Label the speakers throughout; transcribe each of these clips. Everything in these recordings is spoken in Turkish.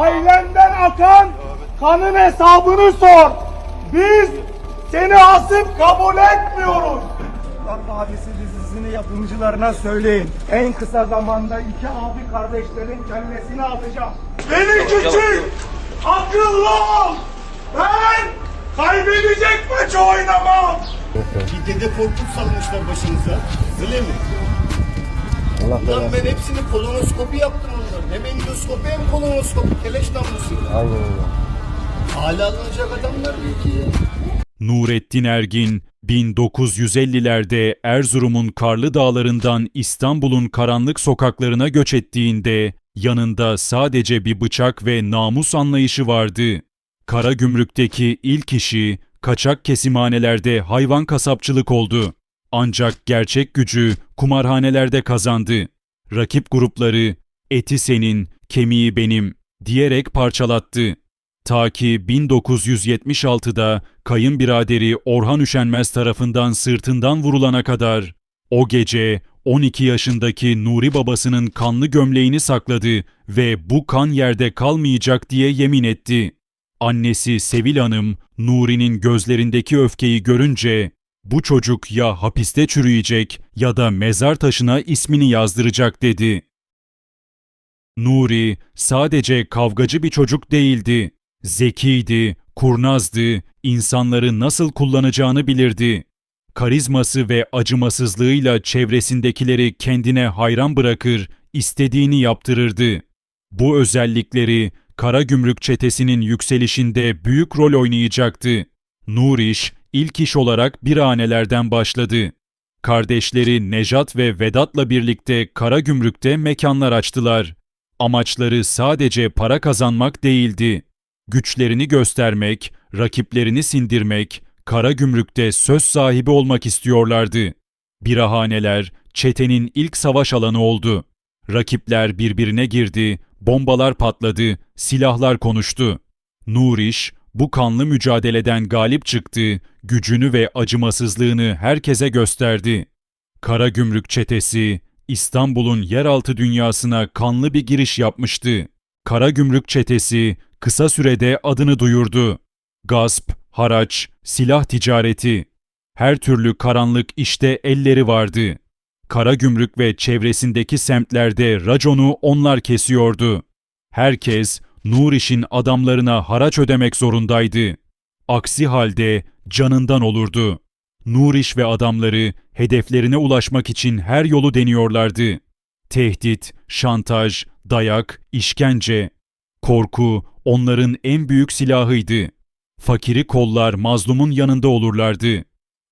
Speaker 1: Ailenden akan kanın hesabını sor. Biz seni asıp kabul etmiyoruz. Kurtlar Vadisi dizisini yapımcılarına söyleyin. En kısa zamanda iki abi kardeşlerin kellesini atacağım. Beni küçük, akıllı ol. Ben kaybedecek maçı oynamam.
Speaker 2: Bir dede korkut salmışlar başınıza. Öyle mi?
Speaker 3: Allah
Speaker 2: Lan ben hepsini kolonoskopi yaptım onların. Hem endoskopi hem kolonoskopi. Keleş damlasıyla.
Speaker 3: Aynen öyle.
Speaker 2: Hala alınacak adamlar değil ki ya.
Speaker 4: Nurettin Ergin 1950'lerde Erzurum'un karlı dağlarından İstanbul'un karanlık sokaklarına göç ettiğinde yanında sadece bir bıçak ve namus anlayışı vardı. Karagümrük'teki ilk işi kaçak kesimhanelerde hayvan kasapçılık oldu. Ancak gerçek gücü kumarhanelerde kazandı. Rakip grupları eti senin, kemiği benim diyerek parçalattı. Ta ki 1976'da kayınbiraderi Orhan Üşenmez tarafından sırtından vurulana kadar o gece 12 yaşındaki Nuri babasının kanlı gömleğini sakladı ve bu kan yerde kalmayacak diye yemin etti. Annesi Sevil Hanım Nuri'nin gözlerindeki öfkeyi görünce bu çocuk ya hapiste çürüyecek ya da mezar taşına ismini yazdıracak dedi. Nuri sadece kavgacı bir çocuk değildi. Zekiydi, kurnazdı, insanları nasıl kullanacağını bilirdi. Karizması ve acımasızlığıyla çevresindekileri kendine hayran bırakır, istediğini yaptırırdı. Bu özellikleri Karagümrük çetesinin yükselişinde büyük rol oynayacaktı. Nuriş ilk iş olarak birahanelerden başladı. Kardeşleri Nejat ve Vedat'la birlikte Karagümrük'te mekanlar açtılar. Amaçları sadece para kazanmak değildi. Güçlerini göstermek, rakiplerini sindirmek, Karagümrük'te söz sahibi olmak istiyorlardı. Birahaneler çetenin ilk savaş alanı oldu. Rakipler birbirine girdi, bombalar patladı, silahlar konuştu. Nuriş bu kanlı mücadeleden galip çıktı, gücünü ve acımasızlığını herkese gösterdi. Karagümrük çetesi İstanbul'un yeraltı dünyasına kanlı bir giriş yapmıştı. Karagümrük çetesi kısa sürede adını duyurdu. Gasp, haraç, silah ticareti. Her türlü karanlık işte elleri vardı. Karagümrük ve çevresindeki semtlerde raconu onlar kesiyordu. Herkes Nuriş'in adamlarına haraç ödemek zorundaydı. Aksi halde canından olurdu. Nuriş ve adamları hedeflerine ulaşmak için her yolu deniyorlardı. Tehdit, şantaj, dayak, işkence, korku onların en büyük silahıydı. Fakiri kollar mazlumun yanında olurlardı.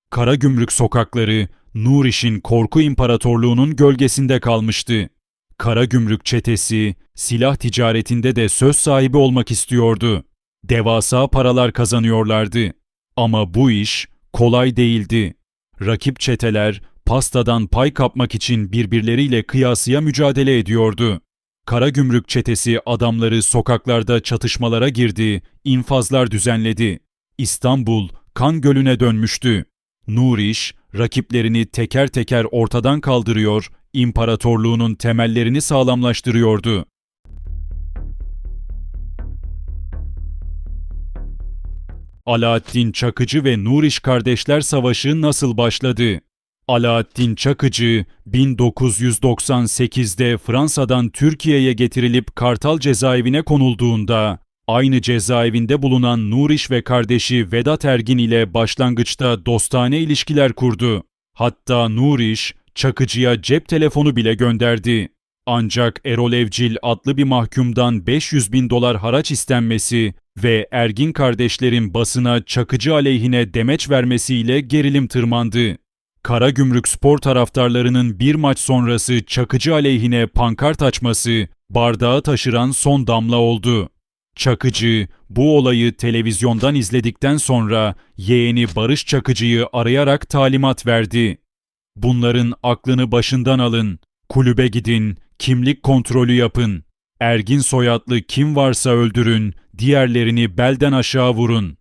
Speaker 4: Karagümrük sokakları Nuriş'in korku imparatorluğunun gölgesinde kalmıştı. Karagümrük çetesi silah ticaretinde de söz sahibi olmak istiyordu. Devasa paralar kazanıyorlardı. Ama bu iş kolay değildi. Rakip çeteler pastadan pay kapmak için birbirleriyle kıyasıya mücadele ediyordu. Karagümrük çetesi adamları sokaklarda çatışmalara girdi, infazlar düzenledi. İstanbul kan gölüne dönmüştü. Nuriş rakiplerini teker teker ortadan kaldırıyor, imparatorluğunun temellerini sağlamlaştırıyordu. Alaaddin Çakıcı ve Nuriş kardeşler savaşı nasıl başladı? Alaaddin Çakıcı 1998'de Fransa'dan Türkiye'ye getirilip Kartal cezaevine konulduğunda aynı cezaevinde bulunan Nuriş ve kardeşi Vedat Ergin ile başlangıçta dostane ilişkiler kurdu. Hatta Nuriş Çakıcı'ya cep telefonu bile gönderdi. Ancak Erol Evcil adlı bir mahkumdan 500 bin dolar haraç istenmesi ve Ergin kardeşlerin basına Çakıcı aleyhine demeç vermesiyle gerilim tırmandı. Karagümrük spor taraftarlarının bir maç sonrası Çakıcı aleyhine pankart açması bardağı taşıran son damla oldu. Çakıcı bu olayı televizyondan izledikten sonra yeğeni Barış Çakıcı'yı arayarak talimat verdi. Bunların aklını başından alın, kulübe gidin, kimlik kontrolü yapın. Ergin soyadlı kim varsa öldürün, diğerlerini belden aşağı vurun.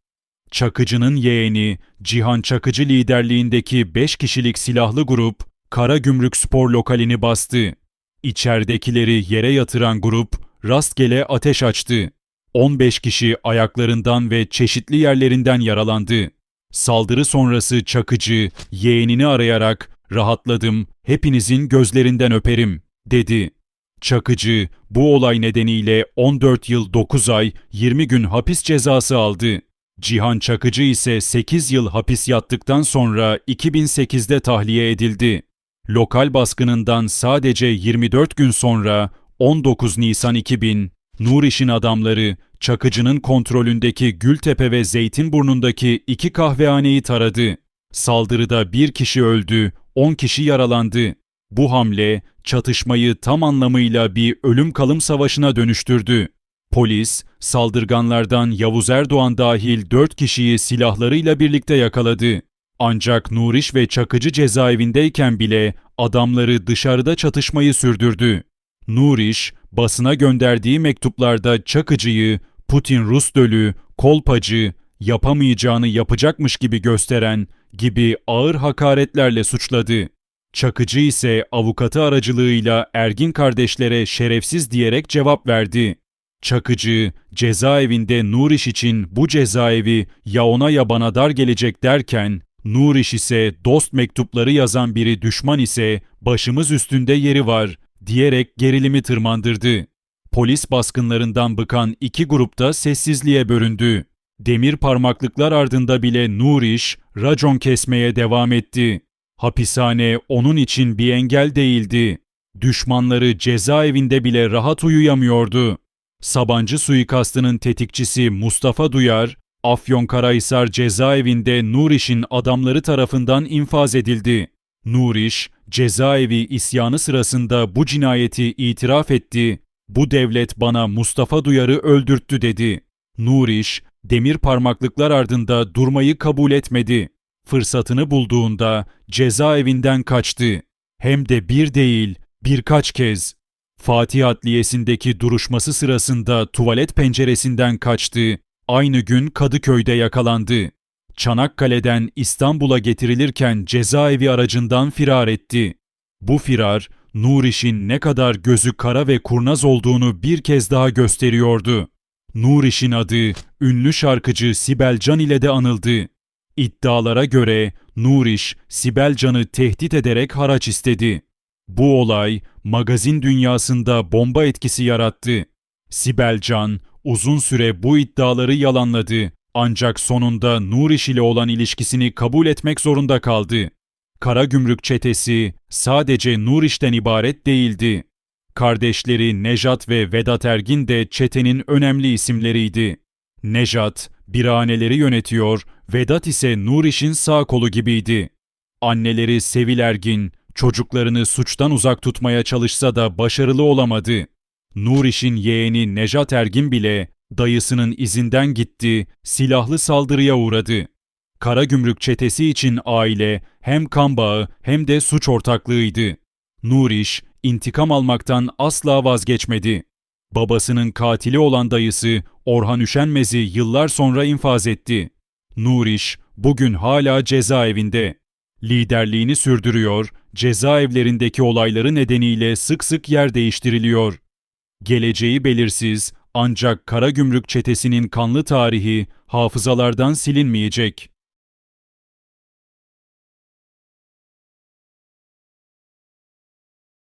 Speaker 4: Çakıcı'nın yeğeni Cihan Çakıcı liderliğindeki 5 kişilik silahlı grup Karagümrük spor lokalini bastı. İçeridekileri yere yatıran grup rastgele ateş açtı. 15 kişi ayaklarından ve çeşitli yerlerinden yaralandı. Saldırı sonrası Çakıcı yeğenini arayarak rahatladım, hepinizin gözlerinden öperim dedi. Çakıcı bu olay nedeniyle 14 yıl 9 ay 20 gün hapis cezası aldı. Cihan Çakıcı ise 8 yıl hapis yattıktan sonra 2008'de tahliye edildi. Lokal baskınından sadece 24 gün sonra 19 Nisan 2000, Nur İş'in adamları Çakıcı'nın kontrolündeki Gültepe ve Zeytinburnu'ndaki iki kahvehaneyi taradı. Saldırıda bir kişi öldü, 10 kişi yaralandı. Bu hamle çatışmayı tam anlamıyla bir ölüm kalım savaşına dönüştürdü. Polis, saldırganlardan Yavuz Erdoğan dahil 4 kişiyi silahlarıyla birlikte yakaladı. Ancak Nuriş ve Çakıcı cezaevindeyken bile adamları dışarıda çatışmayı sürdürdü. Nuriş, basına gönderdiği mektuplarda Çakıcı'yı Putin Rus dölü, kolpacı, yapamayacağını yapacakmış gibi gösteren gibi ağır hakaretlerle suçladı. Çakıcı ise avukatı aracılığıyla Ergin kardeşlere şerefsiz diyerek cevap verdi. Çakıcı, cezaevinde Nuriş için bu cezaevi ya ona ya bana dar gelecek derken, Nuriş ise dost mektupları yazan biri düşman ise başımız üstünde yeri var diyerek gerilimi tırmandırdı. Polis baskınlarından bıkan iki grupta sessizliğe büründü. Demir parmaklıklar ardında bile Nuriş racon kesmeye devam etti. Hapishane onun için bir engel değildi. Düşmanları cezaevinde bile rahat uyuyamıyordu. Sabancı suikastının tetikçisi Mustafa Duyar, Afyonkarahisar cezaevinde Nuriş'in adamları tarafından infaz edildi. Nuriş, cezaevi isyanı sırasında bu cinayeti itiraf etti. Bu devlet bana Mustafa Duyar'ı öldürttü dedi. Nuriş, demir parmaklıklar ardında durmayı kabul etmedi. Fırsatını bulduğunda cezaevinden kaçtı. Hem de bir değil, birkaç kez. Fatih Adliyesi'ndeki duruşması sırasında tuvalet penceresinden kaçtı. Aynı gün Kadıköy'de yakalandı. Çanakkale'den İstanbul'a getirilirken cezaevi aracından firar etti. Bu firar, Nuriş'in ne kadar gözü kara ve kurnaz olduğunu bir kez daha gösteriyordu. Nuriş'in adı ünlü şarkıcı Sibel Can ile de anıldı. İddialara göre Nuriş, Sibel Can'ı tehdit ederek haraç istedi. Bu olay magazin dünyasında bomba etkisi yarattı. Sibel Can uzun süre bu iddiaları yalanladı ancak sonunda Nuriş ile olan ilişkisini kabul etmek zorunda kaldı. Karagümrük çetesi sadece Nuriş'ten ibaret değildi. Kardeşleri Nejat ve Vedat Ergin de çetenin önemli isimleriydi. Nejat, biraneleri yönetiyor, Vedat ise Nuriş'in sağ kolu gibiydi. Anneleri Sevil Ergin, çocuklarını suçtan uzak tutmaya çalışsa da başarılı olamadı. Nuriş'in yeğeni Nejat Ergin bile dayısının izinden gitti, silahlı saldırıya uğradı. Karagümrük çetesi için aile hem kan bağı hem de suç ortaklığıydı. Nuriş, intikam almaktan asla vazgeçmedi. Babasının katili olan dayısı Orhan Üşenmez'i yıllar sonra infaz etti. Nuriş bugün hala cezaevinde. Liderliğini sürdürüyor, cezaevlerindeki olayları nedeniyle sık sık yer değiştiriliyor. Geleceği belirsiz ancak Karagümrük çetesinin kanlı tarihi hafızalardan silinmeyecek.